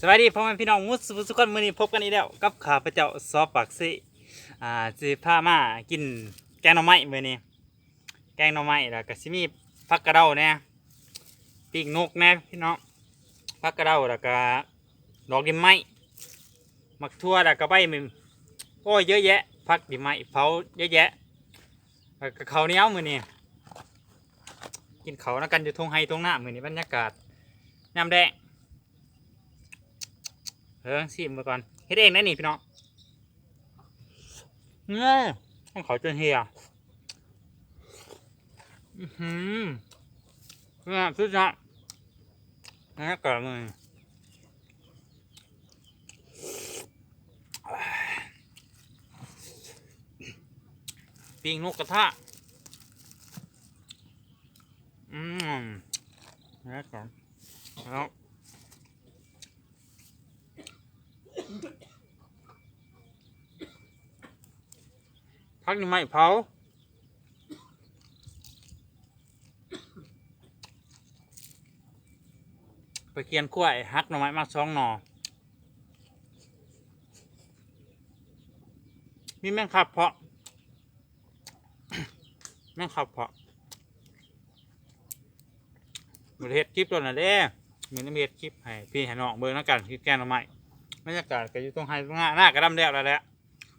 สวัสดีพ่อแม่พี่น้องมุสสุขคนมื้อนี้พบกันอีกแล้วกับข้าพเจ้าซอปักซิอ่าสิพามากินแกงหน่อไม้มื้อนี้แกงหน่อไม้แล้วก็สิมีผักกระเดาแหน่ปีกนกแหน่พี่น้องผักกระเดาแล้วก็ดอกดินไม้มักทั่วแล้วก็ใบมันโอ้ยเยอะแยะผักดินไม้เผาเยอะแยะแล้วก็ข้าวเหนียวมื้อนี้กินเขาวนํกันอยู่ทงไห้ทงหน้ามื้อนี้บรรยากาศยามแดง เออชิมไปก่อนเฮ็ดเองนะนี่พี่น้องเงี้ยต้องขอจนเฮียอือหือเนี่ยสุดยอดนะก่อนเลยปิ้งนกกระทะอืมนะก่อนแล้ว พักนี่ไม่เผาไปเกียนกล้วยฮักหน่อไม้มาสองหน่อมีแม่งขับเพาะ แม่งขับเพาะบริเทศคลิปตัวน่ะเด้มีน้ำเม็ดคลิปให้พี่ให้น้องเบิ่งแล้วกันคิดแกงหน่อไม้บรรยากาศก็อยู่ตรงไฮตรงหน้าหน้ากระดำแดดแล้วแหละ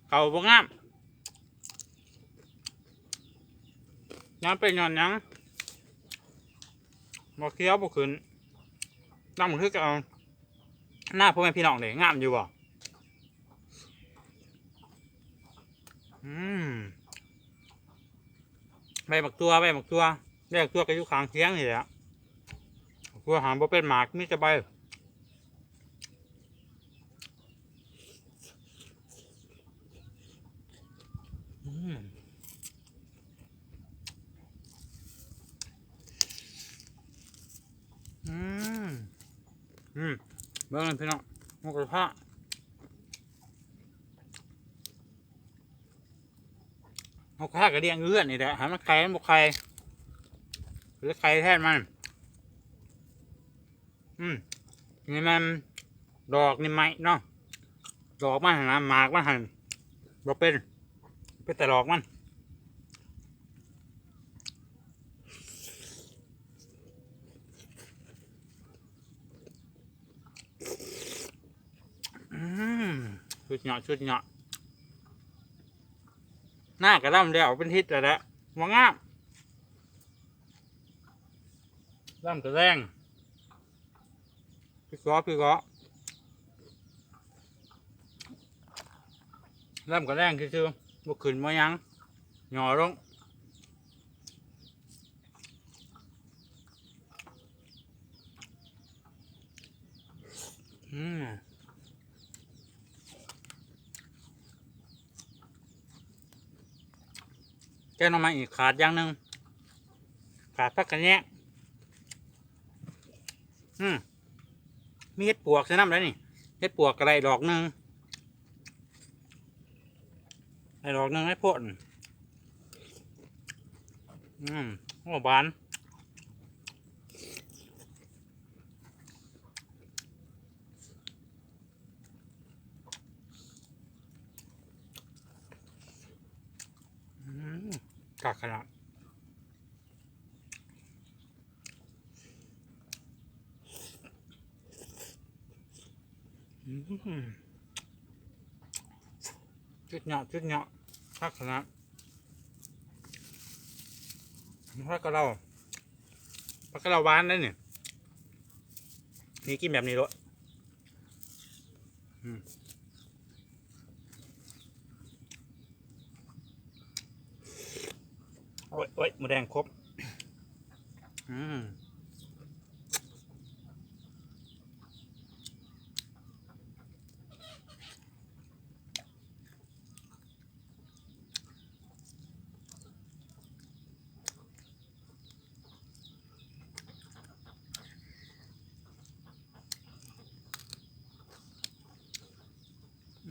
เขาบ่งาม ย้อนไปย้อนหยังบ่เคี้ยวบ่ขึ้นตั้งมือคือกับหน้าพ่อแม่พี่น้องเลยงามอยู่บ่อืมใบบักตัวใบบักตัวใบบักตัวก็อยู่ข้างเคียงนี่แหละตัวหามบ่เป็นหมากมีแต่ใบอืม อืม อืมเบิ่งพี่น้องหมูกระทะหมูกระทะกระเดียงเอื้อนนี่แหละหามันไข่มันบกไข่หรือไข่แทนมัน อืมนี่มันดอกนี่ไหมเนาะดอกมันหันหมากมันหันบ่เป็นเป็นแต่ดอกมัน อืม ชุดเหงาะชุดเหงาะหน้ากระดำแล้วเป็นทิศแต่ละว่างามดำกระแรงพี่กอพี่กอดำกระแรงคือๆบุขึ้นมายังหย่อลงอืม แกงหน่อไม้อีกขาดอย่างหนึ่งขาดพักกันแยกอืมมีเห็ดปวกใช่น้ำแล้วนี่เห็ดปวกอะไรดอกหนึ่งไอ้ดอกหนึ่งไอ้พ่นอืมโอ้บานอืม กากขนาดจุดเหนาะจุดเหนาะคักขนาดพักกระเราพักกระเราหวานได้เนี่ยนี่กินแบบนี้ด้วยอืม โอ้ยโอ้ยหมูแดงครบ อืม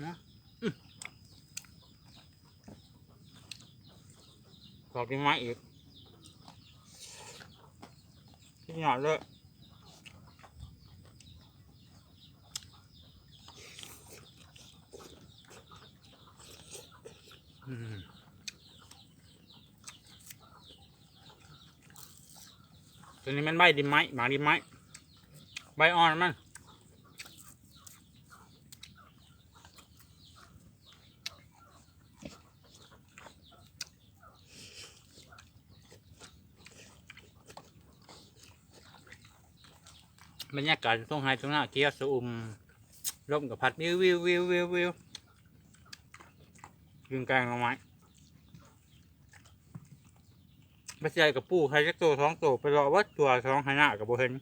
นะ ต่อจึงม้อีกที่หยอดเลยอืมตัวนี้มันใบดินไม้หมาดินไม้ใบอ่อนมัน บรรยากาศตรงไฮตรงหน้าเกียวสูมลมกับพัดวิววิววิววิววิวยืนกลางลงไม้ไม่ใช่กับปูใครจะโตท้องโตไปรอว่าตัวท้องไฮหน้ากับโบเห็น